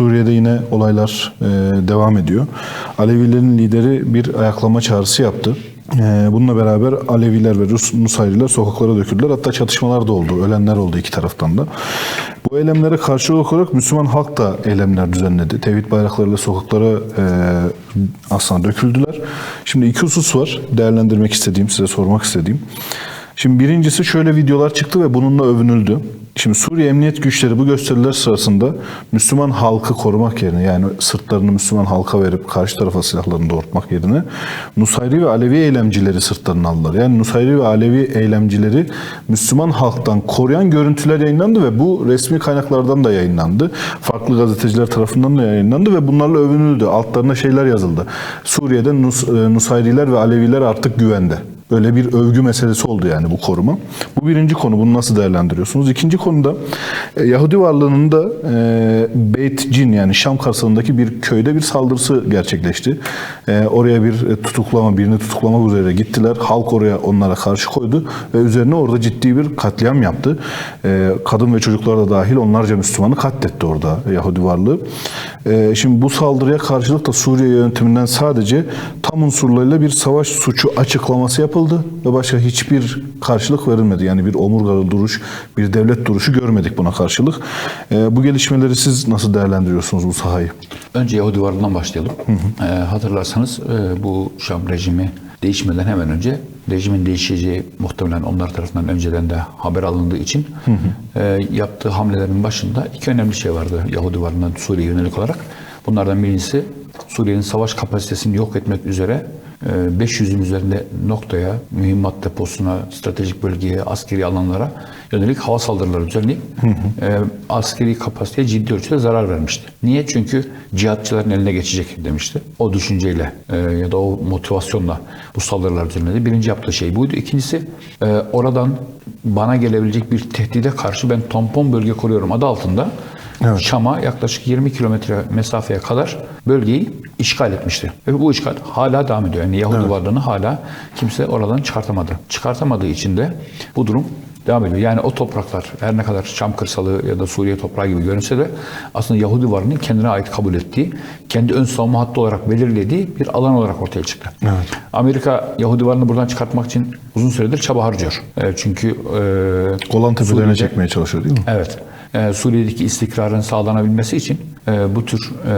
Suriye'de yine olaylar e, devam ediyor. Alevilerin lideri bir ayaklama çağrısı yaptı. E, bununla beraber Aleviler ve Rus Nusayriler sokaklara döküldüler. Hatta çatışmalar da oldu. Ölenler oldu iki taraftan da. Bu eylemlere karşılık olarak Müslüman halk da eylemler düzenledi. Tevhid bayraklarıyla sokaklara e, aslında döküldüler. Şimdi iki husus var değerlendirmek istediğim, size sormak istediğim. Şimdi birincisi şöyle videolar çıktı ve bununla övünüldü. Şimdi Suriye Emniyet Güçleri bu gösteriler sırasında Müslüman halkı korumak yerine yani sırtlarını Müslüman halka verip karşı tarafa silahlarını doğrultmak yerine Nusayri ve Alevi eylemcileri sırtlarını aldılar. Yani Nusayri ve Alevi eylemcileri Müslüman halktan koruyan görüntüler yayınlandı ve bu resmi kaynaklardan da yayınlandı. Farklı gazeteciler tarafından da yayınlandı ve bunlarla övünüldü. Altlarına şeyler yazıldı. Suriye'de Nus, e, Nusayriler ve Aleviler artık güvende. Böyle bir övgü meselesi oldu yani bu koruma. Bu birinci konu. Bunu nasıl değerlendiriyorsunuz? İkinci konuda e, Yahudi varlığının da e, Beit Cin yani Şam karşısındaki bir köyde bir saldırısı gerçekleşti. E, oraya bir tutuklama, birini tutuklamak üzere gittiler. Halk oraya onlara karşı koydu ve üzerine orada ciddi bir katliam yaptı. E, kadın ve çocuklar da dahil onlarca Müslümanı katletti orada Yahudi varlığı. E, şimdi bu saldırıya karşılık da Suriye yönetiminden sadece tam unsurlarıyla bir savaş suçu açıklaması yapıldı ve başka hiçbir karşılık verilmedi. Yani bir omurgalı duruş, bir devlet duruşu görmedik buna karşılık. E, bu gelişmeleri siz nasıl değerlendiriyorsunuz bu sahayı? Önce Yahudi varlığından başlayalım. Ee, hatırlarsanız e, bu Şam rejimi değişmeden hemen önce rejimin değişeceği muhtemelen onlar tarafından önceden de haber alındığı için e, yaptığı hamlelerin başında iki önemli şey vardı Yahudi varlığından Suriye yönelik olarak. Bunlardan birincisi Suriye'nin savaş kapasitesini yok etmek üzere e, 500'ün üzerinde noktaya, mühimmat deposuna, stratejik bölgeye, askeri alanlara yönelik hava saldırıları düzenleyip e, askeri kapasiteye ciddi ölçüde zarar vermişti. Niye? Çünkü cihatçıların eline geçecek demişti. O düşünceyle e, ya da o motivasyonla bu saldırılar düzenledi. Birinci yaptığı şey buydu. İkincisi e, oradan bana gelebilecek bir tehdide karşı ben tampon bölge kuruyorum adı altında Şam'a yaklaşık 20 kilometre mesafeye kadar bölgeyi işgal etmişti. Ve bu işgal hala devam ediyor. Yani Yahudi varlığını hala kimse oradan çıkartamadı. Çıkartamadığı için de bu durum devam ediyor. Yani o topraklar her ne kadar Şam kırsalı ya da Suriye toprağı gibi görünse de aslında Yahudi varlığının kendine ait kabul ettiği, kendi ön savunma hattı olarak belirlediği bir alan olarak ortaya çıktı. Amerika Yahudi varlığını buradan çıkartmak için uzun süredir çaba harcıyor. E, çünkü e, Golan tepelerine çekmeye çalışıyor değil mi? Evet. Ee, Suriye'deki istikrarın sağlanabilmesi için e, bu tür e,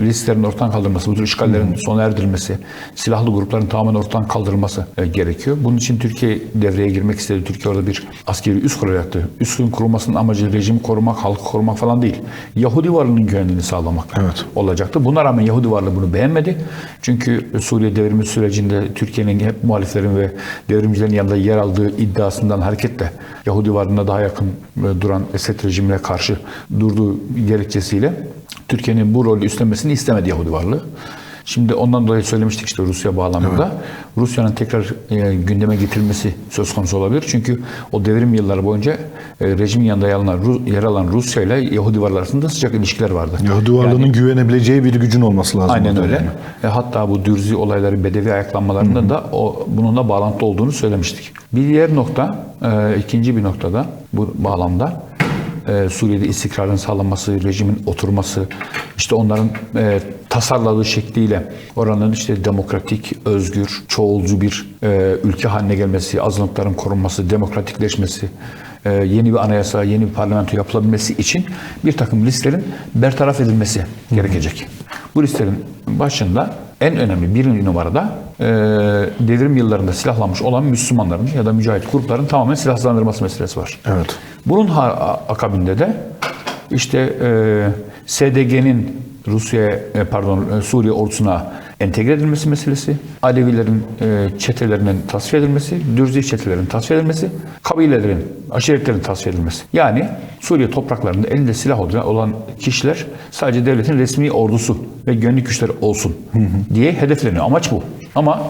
risklerin ortadan kaldırılması, bu tür işgallerin sona erdirilmesi, silahlı grupların tamamen ortadan kaldırılması e, gerekiyor. Bunun için Türkiye devreye girmek istedi. Türkiye orada bir askeri üs kuracaktı. Üssün kurulmasının amacı rejimi korumak, halkı korumak falan değil. Yahudi varlığının güvenliğini sağlamak Evet. olacaktı. Buna rağmen Yahudi varlığı bunu beğenmedi. Çünkü Suriye devrimi sürecinde Türkiye'nin hep muhaliflerin ve devrimcilerin yanında yer aldığı iddiasından hareketle Yahudi varlığına daha yakın e, duran Esed rejimine karşı durduğu gerekçesiyle Türkiye'nin bu rolü üstlenmesini istemedi Yahudi varlığı. Şimdi ondan dolayı söylemiştik işte Rusya bağlamında. Rusya'nın tekrar e, gündeme getirilmesi söz konusu olabilir. Çünkü o devrim yılları boyunca e, rejimin yanında yer alan, yer alan Rusya ile Yahudi varlığı arasında sıcak ilişkiler vardı. Yahudi varlığının güvenebileceği bir gücün olması lazım. Aynen öyle. yani. E, hatta bu dürzi olayları, bedevi ayaklanmalarında da o bununla bağlantılı olduğunu söylemiştik. Bir diğer nokta, e, ikinci bir noktada bu bağlamda e, Suriye'de istikrarın sağlanması, rejimin oturması, işte onların e, tasarladığı şekliyle oranın işte demokratik, özgür, çoğulcu bir e, ülke haline gelmesi, azınlıkların korunması, demokratikleşmesi, e, yeni bir anayasa, yeni bir parlamento yapılabilmesi için bir takım listelerin bertaraf edilmesi gerekecek. Bu listenin başında en önemli birinci numarada e, devrim yıllarında silahlanmış olan Müslümanların ya da mücahit grupların tamamen silahlandırması meselesi var. Evet. Bunun akabinde de işte e, SDG'nin Rusya e, pardon e, Suriye ordusuna entegre edilmesi meselesi, Alevilerin e, çetelerinin tasfiye edilmesi, Dürzi çetelerinin tasfiye edilmesi, kabilelerin, aşiretlerin tasfiye edilmesi. Yani Suriye topraklarında elinde silah olan- kişiler sadece devletin resmi ordusu ve güvenlik güçleri olsun diye hedefleniyor. Amaç bu. Ama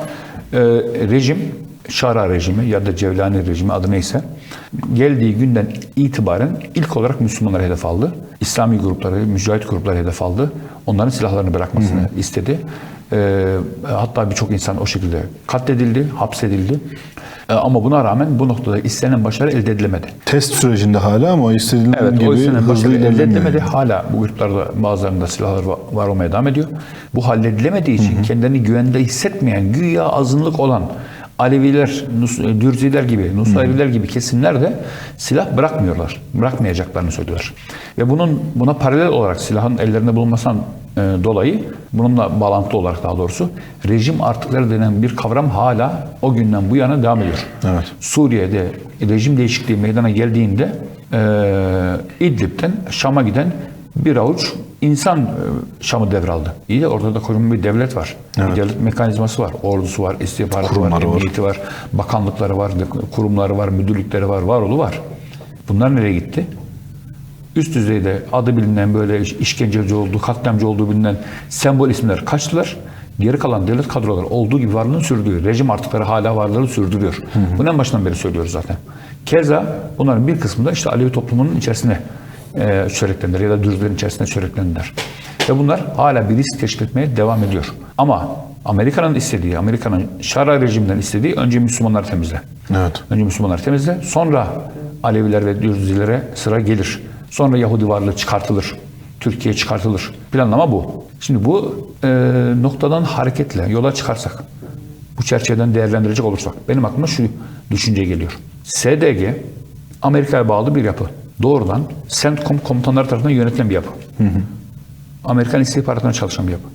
e, rejim Şara rejimi ya da Cevlani rejimi adı neyse geldiği günden itibaren ilk olarak Müslümanları hedef aldı. İslami grupları, mücahit grupları hedef aldı. Onların silahlarını bırakmasını istedi. Ee, hatta birçok insan o şekilde katledildi, hapsedildi. E, ama buna rağmen bu noktada istenen başarı elde edilemedi. Test sürecinde hala ama istediğim Evet, o gibi istenen hızlı başarı elde edilemedi. Hala bu gruplarda bazılarında silahlar va- var olmaya devam ediyor. Bu halledilemediği için kendini güvende hissetmeyen, güya azınlık olan Aleviler, Nus- Dürziler gibi, Nusayriler gibi kesimler de silah bırakmıyorlar. Bırakmayacaklarını söylüyorlar. Ve bunun buna paralel olarak silahın ellerinde bulunmasından e, dolayı bununla bağlantılı olarak daha doğrusu rejim artıkları denen bir kavram hala o günden bu yana devam ediyor. Evet. Suriye'de rejim değişikliği meydana geldiğinde e, İdlib'den Şam'a giden bir avuç insan e, Şam'ı devraldı. İyi de orada da kocaman bir devlet var. Evet. Bir devlet mekanizması var. Ordusu var, istihbaratı var, Kurumları var. emniyeti var, bakanlıkları var, kurumları var, müdürlükleri var, varolu var. Bunlar nereye gitti? Üst düzeyde adı bilinen böyle iş- işkenceci olduğu, katliamcı olduğu bilinen sembol isimler kaçtılar. Geri kalan devlet kadroları olduğu gibi varlığını sürdürüyor. Rejim artıkları hala varlığını sürdürüyor. Bunu en baştan beri söylüyoruz zaten. Keza bunların bir kısmı da işte Alevi toplumunun içerisine e, ya da Dürzilerin içerisine çöreklendiler. Ve bunlar hala bir risk teşkil etmeye devam ediyor. Ama Amerika'nın istediği, Amerika'nın şara rejiminden istediği önce Müslümanları temizle. Evet. Önce Müslümanları temizle. Sonra Aleviler ve Dürzilere sıra gelir. Sonra Yahudi varlığı çıkartılır. Türkiye çıkartılır. Planlama bu. Şimdi bu e, noktadan hareketle yola çıkarsak, bu çerçeveden değerlendirecek olursak, benim aklıma şu düşünce geliyor. SDG, Amerika'ya bağlı bir yapı. Doğrudan CENTCOM komutanları tarafından yönetilen bir yapı. Amerikan istihbaratına çalışan bir yapı.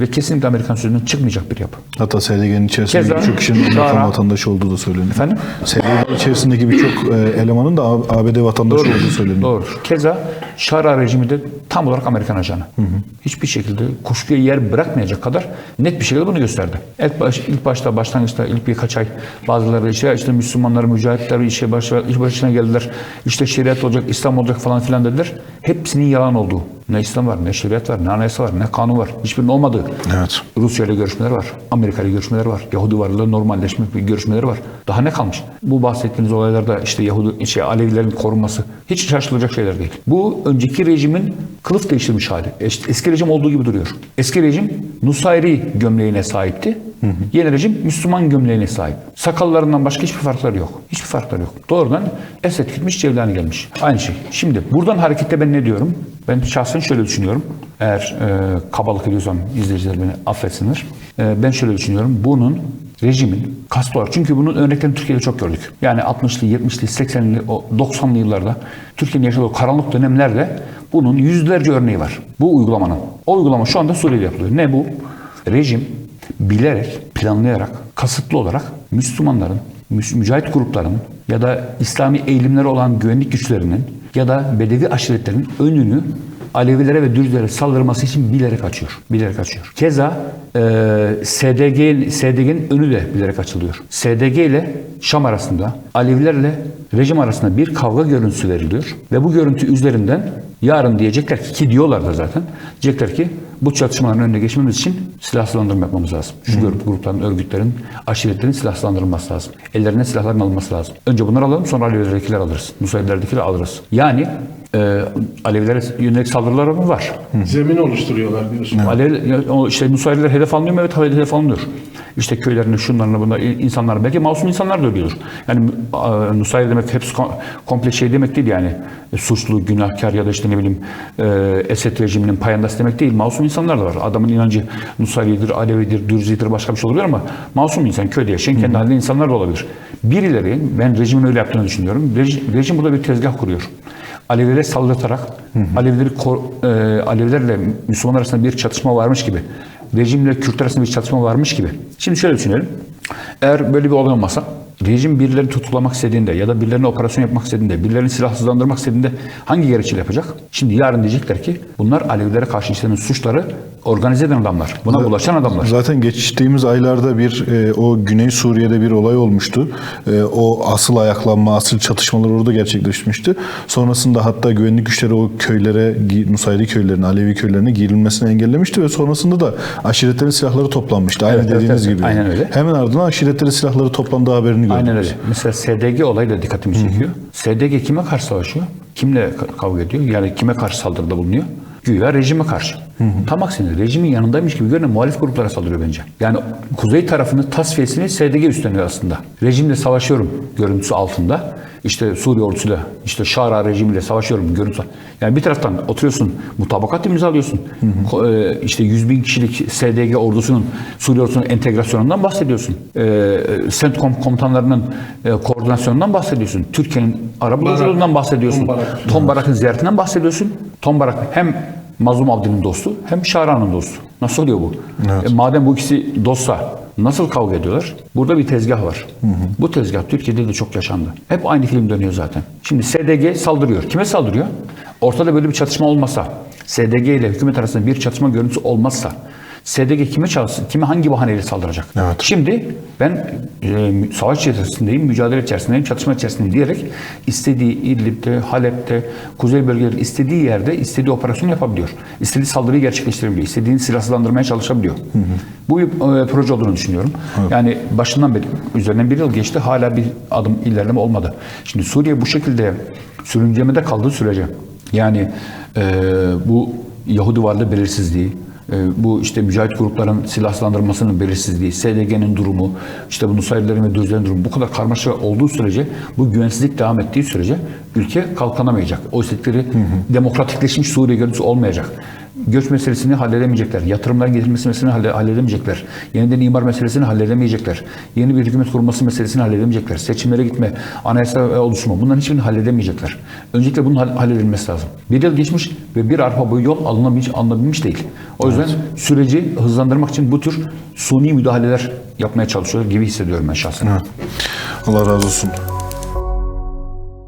Ve kesinlikle Amerikan sözünden çıkmayacak bir yapı. Hatta SDG'nin içerisinde birçok kişinin Amerikan vatandaşı olduğu da söyleniyor. Efendim? SDG'nin içerisindeki birçok e, elemanın da ABD vatandaşı olduğu söyleniyor. Doğru. Keza Şara rejimi de tam olarak Amerikan ajanı. Hiçbir şekilde kuşkuya yer bırakmayacak kadar net bir şekilde bunu gösterdi. İlk, baş, ilk başta başlangıçta ilk birkaç ay bazıları işte, işte Müslümanlar, mücahitler işe baş, iş başına geldiler. İşte şeriat olacak, İslam olacak falan filan dediler. Hepsinin yalan olduğu. Ne İslam var, ne şeriat var, ne anayasa var, ne kanun var. Hiçbirinin olmadığı. Evet. Rusya ile görüşmeler var. Amerika ile görüşmeler var. Yahudi varlığıyla normalleşme bir görüşmeleri var. Daha ne kalmış? Bu bahsettiğiniz olaylarda işte Yahudi, şey, Alevilerin korunması hiç şaşılacak şeyler değil. Bu önceki rejimin kılıf değiştirmiş hali. Es- Eski rejim olduğu gibi duruyor. Eski rejim Nusayri gömleğine sahipti. Yeni rejim Müslüman gömleğine sahip. Sakallarından başka hiçbir farkları yok. Hiçbir farkları yok. Doğrudan Esed gitmiş Cevlani gelmiş. Aynı şey. Şimdi buradan hareketle ben ne diyorum? Ben şahsen şöyle düşünüyorum. Eğer e, kabalık ediyorsam izleyiciler beni affetsinler. E, ben şöyle düşünüyorum. Bunun rejimin kastı var. Çünkü bunun örneklerini Türkiye'de çok gördük. Yani 60'lı, 70'li, 80'li, o 90'lı yıllarda Türkiye'nin yaşadığı karanlık dönemlerde bunun yüzlerce örneği var. Bu uygulamanın. O uygulama şu anda Suriye'de yapılıyor. Ne bu? Rejim bilerek, planlayarak, kasıtlı olarak Müslümanların, müs- mücahit gruplarının ya da İslami eğilimleri olan güvenlik güçlerinin ya da Bedevi aşiretlerin önünü Alevilere ve Dürzlere saldırması için bilerek açıyor. Bilerek açıyor. Keza e, SDG, önü de bilerek açılıyor. SDG ile Şam arasında, Alevilerle rejim arasında bir kavga görüntüsü veriliyor. Ve bu görüntü üzerinden yarın diyecekler ki, ki diyorlar da zaten, diyecekler ki bu çatışmaların önüne geçmemiz için silahsızlandırma yapmamız lazım. Şu grup, grupların, örgütlerin, aşiretlerin silahsızlandırılması lazım. Ellerine silahların alınması lazım. Önce bunları alalım sonra Alevilerdekileri alırız. Nusayrilerdekileri alırız. Yani e, Alevilere yönelik saldırılar mı var? Zemin oluşturuyorlar diyorsun. Alev, o işte Nusayriler hedef alınıyor mu? Evet hedef alınıyor. İşte köylerine, şunlarına, bunlar, insanlar belki masum insanlar da ölüyordur. Yani Nusayri demek hepsi kom- komple şey demek değil yani. E, suçlu, günahkar ya da işte ne bileyim e, Esed rejiminin payandası demek değil. Masum insanlar da var. Adamın inancı Nusayri'dir, Alevidir, Dürzi'dir başka bir şey olabilir ama masum insan, köyde yaşayan kendi halinde insanlar da olabilir. Birileri, ben rejimin öyle yaptığını düşünüyorum. Rejim, rejim burada bir tezgah kuruyor. Alevilere saldırtarak, Alevileri kor- e, Alevilerle Müslümanlar arasında bir çatışma varmış gibi, rejimle Kürt arasında bir çatışma varmış gibi. Şimdi şöyle düşünelim. Eğer böyle bir olay olmasa, rejim birilerini tutuklamak istediğinde ya da birilerine operasyon yapmak istediğinde, birilerini silahsızlandırmak istediğinde hangi gerekçeyle yapacak? Şimdi yarın diyecekler ki bunlar Alevilere karşı işlenen suçları organize eden adamlar. Buna bulaşan adamlar. Zaten geçtiğimiz aylarda bir e, o Güney Suriye'de bir olay olmuştu. E, o asıl ayaklanma, asıl çatışmalar orada gerçekleşmişti. Sonrasında hatta güvenlik güçleri o köylere, Nusayri köylerine, Alevi köylerine girilmesini engellemişti ve sonrasında da aşiretlerin silahları toplanmıştı. Aynı Evet, dediğiniz evet. gibi. Aynen öyle. Hemen ardından aşiretlerin silahları toplandığı haberini gördük. Aynen öyle. Mesela SDG olayı da dikkatimi çekiyor. SDG kime karşı savaşıyor? Kimle ka- kavga ediyor? Yani kime karşı saldırıda bulunuyor? Güya rejime karşı. Tam aksine rejimin yanındaymış gibi görünen muhalif gruplara saldırıyor bence. Yani kuzey tarafının tasfiyesini SDG üstleniyor aslında. Rejimle savaşıyorum görüntüsü altında. İşte Suriye ordusuyla, işte Şara rejimiyle savaşıyorum görüntüsü. Yani bir taraftan oturuyorsun, mutabakat imzalıyorsun. Ko- e, işte 100 bin kişilik SDG ordusunun, Suriye ordusunun entegrasyonundan bahsediyorsun. E, e, CENTCOM komutanlarının e, koordinasyonundan bahsediyorsun. Türkiye'nin Arap Barak, yolculuğundan bahsediyorsun. Tom Barak. Barak'ın ziyaretinden bahsediyorsun. Tom Barak hem Mazlum Abdi'nin dostu hem Şara'nın dostu. Nasıl oluyor bu? E, madem bu ikisi dostsa nasıl kavga ediyorlar? Burada bir tezgah var. Bu tezgah Türkiye'de de çok yaşandı. Hep aynı film dönüyor zaten. Şimdi SDG saldırıyor. Kime saldırıyor? Ortada böyle bir çatışma olmasa, SDG ile hükümet arasında bir çatışma görüntüsü olmazsa, SDG kime çalışsın, kime hangi bahaneyle saldıracak? Evet. Şimdi ben e, savaş içerisindeyim, mücadele içerisindeyim, çatışma içerisindeyim diyerek istediği İdlib'de, Halep'te, kuzey bölgeleri istediği yerde istediği operasyonu yapabiliyor. İstediği saldırıyı gerçekleştirebiliyor. İstediğini silahsızlandırmaya çalışabiliyor. Bu bir e, proje olduğunu düşünüyorum. Yani başından beri üzerinden bir yıl geçti hala bir adım ilerleme olmadı. Şimdi Suriye bu şekilde sürüncemede kaldığı sürece yani e, bu Yahudi varlığı belirsizliği, bu işte mücahit grupların silahlandırmasının belirsizliği, SDG'nin durumu, işte bu Nusayrilerin ve Düzlerin durumu bu kadar karmaşa olduğu sürece, bu güvensizlik devam ettiği sürece ülke kalkanamayacak. O istedikleri demokratikleşmiş Suriye görüntüsü olmayacak. Göç meselesini halledemeyecekler. Yatırımların getirilmesi meselesini halle- halledemeyecekler. Yeniden imar meselesini halledemeyecekler. Yeni bir hükümet kurulması meselesini halledemeyecekler. Seçimlere gitme, anayasa e, oluşumu bunların hiçbirini halledemeyecekler. Öncelikle bunun hall- halledilmesi lazım. Bir yıl geçmiş ve bir arpa boyu yol alınabilmiş, alınabilmiş değil. O yüzden süreci hızlandırmak için bu tür suni müdahaleler yapmaya çalışıyor gibi hissediyorum ben şahsen. Allah razı olsun.